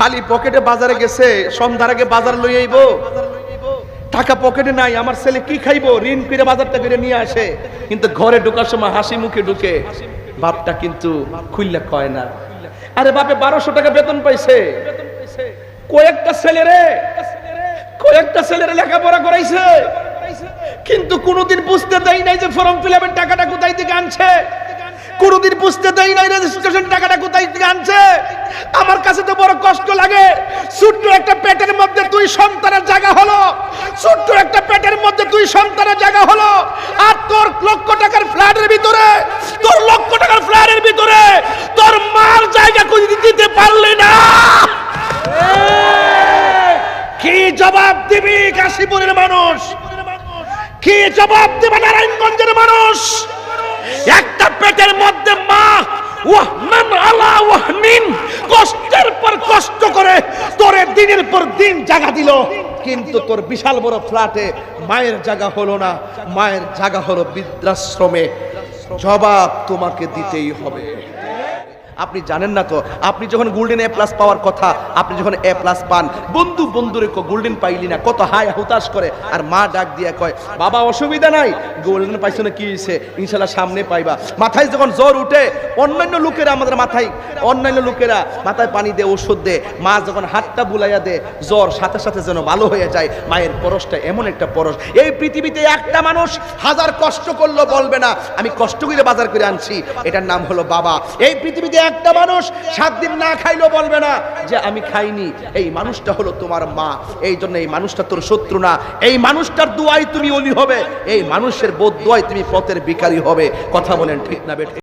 খালি পকেটে বাজারে গেছে, সন্ধ্যার আগে বাজার লই আইব। টাকা পকেটে নাই, আমার ছেলে কি খাইবো? ঋণ করে বাজারটা করে নিয়ে আসে। কিন্তু ঘরে ঢোকার সময় হাসি মুখে ঢুকে, বাপটা কিন্তু খুললে কয় না। আরে বাপে, বারোশো টাকা বেতন পাইছে। কয়েকটা ছেলে রে, কয়েকটা ছেলের লেখাপড়া করাইছে। কিন্তু কোনোদিন বুঝতে দেয় নাই যে ফর্ম ফিল টাকাটা কোথায় থেকে আনছে। কোনোদিন বুঝতে দেয় নাই রেজিস্ট্রেশন টাকাটা কোথায় থেকে আনছে। আমার কাছে তো বড় কষ্ট লাগে। ছোট্ট একটা পেটের মধ্যে দুই সন্তানের জায়গা হলো। ছোট্ট একটা পেটের মধ্যে দুই সন্তানের জায়গা হলো। আর তোর লক্ষ টাকার ফ্ল্যাটের ভিতরে, তোর লক্ষ টাকার ফ্ল্যাটের ভিতরে তোর মার জায়গা করে দিতে পারলে না। কি জবাব দিবি কাশীপুরের মানুষ? কি জবাব দিবে নারায়ণগঞ্জের মানুষ? একটা পেটের মধ্যে মা ওয়াহমান আলা ওয়াহমিন কষ্টের পর কষ্ট করে তোরে দিনের পর দিন জায়গা দিল, কিন্তু তোর বিশাল বড় ফ্ল্যাটে মায়ের জায়গা হলো না। মায়ের জায়গা হলো বৃদ্ধাশ্রমে। জবাব তোমাকে দিতেই হবে। আপনি জানেন না তো, আপনি যখন গোল্ডেন এ প্লাস পাওয়ার কথা, আপনি যখন এ প্লাস পান, বন্ধু বন্ধুরে গোল্ডেন পাইলি না, কত হাই হুতাশ করে। আর মা ডাক দিয়ে কয়, বাবা, অসুবিধা নাই। গোল্ডেন পাইছো না কি হয়েছে ইনশাল্লাহ সামনে পাইবা। মাথায় যখন জ্বর উঠে, অন্যান্য লোকেরা আমাদের মাথায়, অন্যান্য লোকেরা মাথায় পানি দে ওষুধ দে। মা যখন হাতটা বুলাইয়া দে, জ্বর সাথে সাথে যেন ভালো হয়ে যায়। মায়ের পরশটা এমন একটা পরশ। এই পৃথিবীতে একটা মানুষ হাজার কষ্ট করল বলবে না। আমি কষ্ট করে বাজার করে আনছি। এটার নাম হলো বাবা। এই পৃথিবীতে একটা মানুষ সাত দিন না খাইলেও বলবে না যে আমি খাইনি। এই মানুষটা হলো তোমার মা। এই জন্য এই মানুষটা তোর শত্রু না। এই মানুষটার দোয়াই তুমি অলি হবে। এই মানুষের বোধ দোয়াই তুমি পথের বিকারী হবে। কথা বলেন ঠিক না বেঠিক